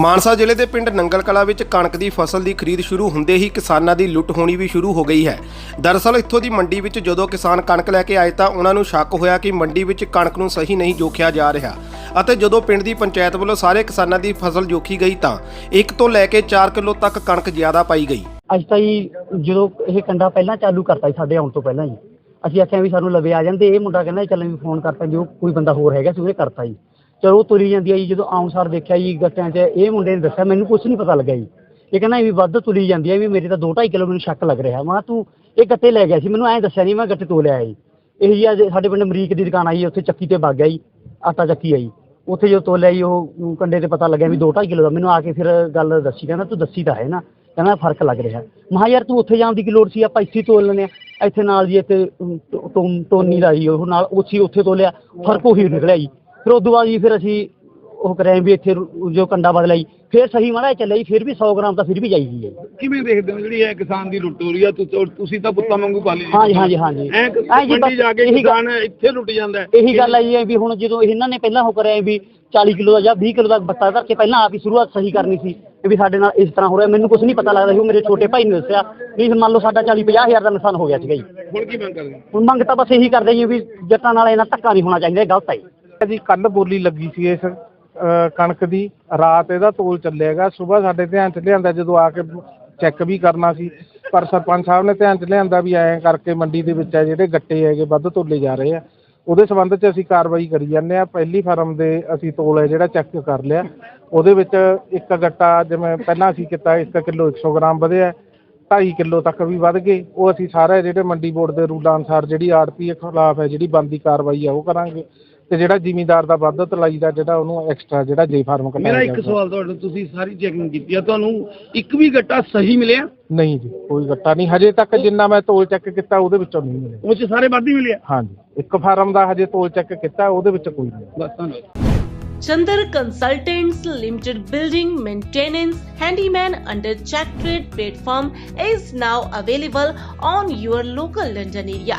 ਮਾਨਸਾ ਜ਼ਿਲ੍ਹੇ ਦੇ ਪਿੰਡ ਨੰਗਲ ਕਲਾ ਵਿੱਚ ਕਣਕ ਦੀ ਫਸਲ ਦੀ ਖਰੀਦ ਸ਼ੁਰੂ ਹੁੰਦੇ ਹੀ ਕਿਸਾਨਾਂ ਦੀ ਲੁੱਟ ਹੋਣੀ ਵੀ ਸ਼ੁਰੂ ਹੋ ਗਈ ਹੈ। ਦਰਅਸਲ ਇੱਥੋਂ ਦੀ ਮੰਡੀ ਵਿੱਚ ਜਦੋਂ ਕਿਸਾਨ ਕਣਕ ਲੈ ਕੇ ਆਏ ਤਾਂ ਉਹਨਾਂ ਨੂੰ ਸ਼ੱਕ ਹੋਇਆ ਕਿ ਮੰਡੀ ਵਿੱਚ ਕਣਕ ਨੂੰ ਸਹੀ ਨਹੀਂ ਜੋਖਿਆ ਜਾ ਰਿਹਾ ਅਤੇ ਜਦੋਂ ਪਿੰਡ ਦੀ ਪੰਚਾਇਤ ਵੱਲੋਂ ਸਾਰੇ ਕਿਸਾਨਾਂ ਦੀ ਫਸਲ ਜੋਖੀ ਗਈ ਤਾਂ 1 ਤੋਂ ਲੈ ਕੇ 4 ਕਿਲੋ ਤੱਕ ਕਣਕ ਜ਼ਿਆਦਾ ਪਾਈ ਗਈ। ਅੱਜ ਤਾਂ ਜੀ ਜਦੋਂ ਇਹ ਕੰਡਾ ਪਹਿਲਾਂ ਚਾਲੂ ਕਰਤਾ ਸੀ ਸਾਡੇ ਆਉਣ ਤੋਂ ਪਹਿਲਾਂ ਜੀ, ਅਸੀਂ ਆਖਿਆ ਵੀ ਸਾਨੂੰ ਲਵੇ ਆ ਜਾਂਦੇ, ਇਹ ਮੁੰਡਾ ਕਹਿੰਦਾ ਚੱਲ ਵੀ ਫੋਨ ਕਰਤਾ, ਜੋ ਕੋਈ ਬੰਦਾ ਹੋਰ ਹੈਗਾ ਸੀ ਉਹਨੇ ਕਰਤਾ ਜੀ। ਚਲੋ ਉਹ ਤੁਰੀ ਜਾਂਦੀ ਆ ਜੀ, ਜਦੋਂ ਆਉਣ ਸਾਰ ਦੇਖਿਆ ਜੀ, ਗੱਟਿਆਂ 'ਚ ਇਹ ਮੁੰਡੇ ਨੇ ਦੱਸਿਆ, ਮੈਨੂੰ ਕੁਝ ਨਹੀਂ ਪਤਾ ਲੱਗਾ ਜੀ। ਇਹ ਕਹਿੰਦਾ ਵੀ ਵੱਧ ਤੁਰੀ ਜਾਂਦੀ ਆ, ਵੀ ਮੇਰੇ ਤਾਂ 2.5 ਕਿਲੋ ਮੈਨੂੰ ਸ਼ੱਕ ਲੱਗ ਰਿਹਾ। ਮੈਂ ਕਿਹਾ, ਤੂੰ ਇਹ ਗੱਟੇ ਲੈ ਗਿਆ ਸੀ, ਮੈਨੂੰ ਐਂ ਦੱਸਿਆ ਨਹੀਂ ਮੈਂ ਗੱਟੇ ਤੋਲਿਆ ਜੀ। ਇਹ ਜੀ ਅੱਜ ਸਾਡੇ ਪਿੰਡ ਅਮਰੀਕ ਦੀ ਦੁਕਾਨ ਆਈ ਉੱਥੇ ਚੱਕੀ ਤੇ ਵਗ ਗਿਆ ਜੀ, ਆਟਾ ਚੱਕੀ ਆਈ ਉੱਥੇ ਜੋ ਤੋਲਿਆ ਜੀ, ਉਹ ਕੰਡੇ ਤੇ ਪਤਾ ਲੱਗਿਆ ਵੀ 2.5 ਕਿਲੋ ਦਾ। ਮੈਨੂੰ ਆ ਕੇ ਫਿਰ ਗੱਲ ਦੱਸੀ, ਕਹਿੰਦਾ, ਤੂੰ ਦੱਸੀ ਤਾਂ ਹੈ ਨਾ। ਕਹਿੰਦਾ, ਫ਼ਰਕ ਲੱਗ ਰਿਹਾ। ਮਹਾ ਯਾਰ ਤੂੰ ਉੱਥੇ ਜਾਣ ਦੀ ਕੀ ਲੋੜ ਸੀ? ਆਪਾਂ ਇੱਥੇ ਤੋਲ ਲੈਂਦੇ ਆ। ਇੱਥੇ ਨਾਲ ਜੀ ਇੱਥੇ ਟੋ- ਟੋ- ਟੋਨੀ ਦਾ ਜੀ, ਉਹ ਨਾਲ ਉੱਥੇ ਉੱਥੇ ਤੋਲਿਆ। ਫ਼ਰਕ ਉਹੀ ਨਿਕਲਿਆ ਜੀ। ਫਿਰ ਉਦੋਂ ਬਾਅਦ ਜੀ ਫਿਰ ਅਸੀਂ ਉਹ ਕਰਿਆ ਵੀ ਇੱਥੇ ਰੂ- ਜੋ ਕੰਡਾ ਬਦਲਿਆ ਜੀ ਫਿਰ ਸਹੀ ਮਾੜਾ ਜਿਹਾ ਚੱਲਿਆ ਜੀ ਫਿਰ ਵੀ 100 ਗ੍ਰਾਮ ਤਾਂ ਫਿਰ ਵੀ ਜਾਈਦੀ ਹੈ ਜੀ। ਕਿਵੇਂ ਦੇਖਦੇ ਹੋ ਜਿਹੜੀ ਇਹ ਕਿਸਾਨ ਦੀ ਲੁੱਟ ਹੋ ਰਹੀ ਆ? ਤੁ- ਤੁਸੀਂ ਤਾਂ ਪੁੱਤਾਂ ਵਾਂਗੂ ਪਾਲੀ ਜੀ। ਹਾਂਜੀ ਹਾਂਜੀ ਹਾਂਜੀ। ਐ ਐਂ ਜੀ ਮੰਡੀ ਬਸ ਜਾ ਕੇ ਇਹੀ ਗੱਲ- ਕਿਸਾਨ ਇੱਥੇ ਲੁੱਟ ਜਾਂਦਾ ਹੈ। ਇਹੀ ਗੱਲ ਹੈ ਜੀ ਵੀ ਹੁਣ ਜਦੋਂ ਇਹਨਾਂ ਨੇ ਪਹਿਲਾਂ ਉਹ ਕਰਿਆ ਵੀ 40 ਕਿਲੋ ਦਾ ਜਾਂ 20 ਕਿਲੋ ਦਾ ਬੱਤਾ ਕਰਕੇ ਪਹਿਲਾਂ ਆਪ ਹੀ ਸ਼ੁਰੂਆਤ ਸਹੀ ਕਰਨੀ ਸੀ ਵੀ ਸਾਡੇ ਨਾਲ ਇਸ ਤਰ੍ਹਾਂ ਹੋ ਰਿਹਾ। ਮੈਨੂੰ ਕੁਝ ਨਹੀਂ ਪਤਾ ਲੱਗਦਾ ਸੀ ਉਹ ਮੇਰੇ ਛੋਟੇ ਭਾਈ ਨੇ ਦੱਸਿਆ ਵੀ ਮੰਨ ਲਓ ਸਾਡਾ 40 50 ਹਜ਼ਾਰ ਦਾ ਨੁਕਸਾਨ ਹੋ ਗਿਆ ਸੀਗਾ ਜੀ। ਹੁਣ ਕੀ ਮੰਗ ਕਰਦੇ ਹੋ? ਹੁਣ ਮੰਗ ਤਾਂ ਬਸ ਇਹੀ ਕਰਦੇ ਜੀ ਵੀ ਜੱਟਾਂ ਨਾਲ ਇਹਨਾਂ ਧੱਕਾ ਨਹੀਂ ਹੋਣਾ ਚਾਹੀਦਾ ਇਹ ਗਲਤ ਹੈ ਜੀ। ਜੀ ਕੱਲ ਬੋਲੀ ਲੱਗੀ ਸੀ ਇਸ ਅ, ਕਣਕ ਦੀ ਰਾਤ ਇਹਦਾ ਤੋਲ ਚੱਲੇਗਾ ਸਵੇਰ ਸਾਡੇ ਧਿਆਨ ਚ ਲਿਆਂਦਾ ਜਦੋਂ ਆ ਕੇ ਚੈੱਕ ਵੀ ਕਰਨਾ ਸੀ ਪਰ ਸਰਪੰਚ ਸਾਹਿਬ ਨੇ ਧਿਆਨ ਚ ਲਿਆਂਦਾ ਵੀ ਐਂ ਕਰਕੇ ਮੰਡੀ ਦੇ ਵਿੱਚ ਆ ਜਿਹੜੇ ਗੱਟੇ ਹੈਗੇ ਵੱਧ ਤੋਲੇ ਜਾ ਰਹੇ ਆ ਉਹਦੇ ਸੰਬੰਧ ਚ ਅਸੀਂ ਕਾਰਵਾਈ ਕਰੀ ਜਾਂਦੇ ਆ ਪਹਿਲੀ ਫਰਮ ਦੇ ਅਸੀਂ ਤੋਲ ਹੈ ਜਿਹੜਾ ਚੈੱਕ ਕਰ ਲਿਆ ਉਹਦੇ ਵਿੱਚ ਇੱਕ ਗੱਟਾ ਜਿਵੇਂ ਪਹਿਲਾਂ ਅਸੀਂ ਕੀਤਾ 1 ਕਿਲੋ 100 ਗ੍ਰਾਮ ਵਧਿਆ 2.5 ਕਿਲੋ ਤੱਕ ਵੀ ਵੱਧ ਗਏ ਉਹ ਅਸੀਂ ਸਾਰੇ ਜਿਹੜੇ ਮੰਡੀ ਬੋਰਡ ਦੇ ਰੂਲਾਂ ਅਨੁਸਾਰ ਜਿਹੜੀ ਆੜਤੀ ਖਿਲਾਫ ਹੈ ਜਿਹੜੀ ਬੰਦੀ ਕਾਰਵਾਈ ਆ ਉਹ ਕਰਾਂਗੇ। ਤੇ ਜਿਹੜਾ ਜ਼ਿਮੀਂਦਾਰ ਦਾ ਵੱਧ ਤਲਾਈ ਦਾ ਜਿਹੜਾ ਉਹਨੂੰ ਐਕਸਟਰਾ ਜਿਹੜਾ ਜੇ ਫਾਰਮ ਕਟਾਇਆ ਮੇਰਾ ਇੱਕ ਜਾਊਗਾ। ਸਵਾਲ ਤੁਹਾਡੇ ਤੋਂ, ਤੁਸੀਂ ਸਾਰੀ ਚੈਕਿੰਗ ਕੀਤੀ ਆ ਤੁਹਾਨੂੰ ਇੱਕ ਵੀ ਗੱਟਾ ਸਹੀ ਮਿਲਿਆ? ਨਹੀਂ ਜੀ ਕੋਈ ਗੱਟਾ ਨਹੀਂ ਹਜੇ ਤੱਕ ਜਿੰਨਾ ਮੈਂ ਤੋਲ ਚੈੱਕ ਕੀਤਾ ਉਹਦੇ ਵਿੱਚੋਂ ਨਹੀਂ ਮਿਲਿਆ। ਉਹ ਚ ਸਾਰੇ ਵੱਧ ਹੀ ਮਿਲਿਆ? ਹਾਂਜੀ ਇੱਕ ਫਾਰਮ ਦਾ ਹਜੇ ਤੋਲ ਚੈੱਕ ਕੀਤਾ ਉਹਦੇ ਵਿੱਚ ਕੋਈ ਨਹੀਂ। ਬਸ ਧੰਨਵਾਦ। Chandar Consultants Limited Building Maintenance Handyman under Check Trade platform is now available on your local London area.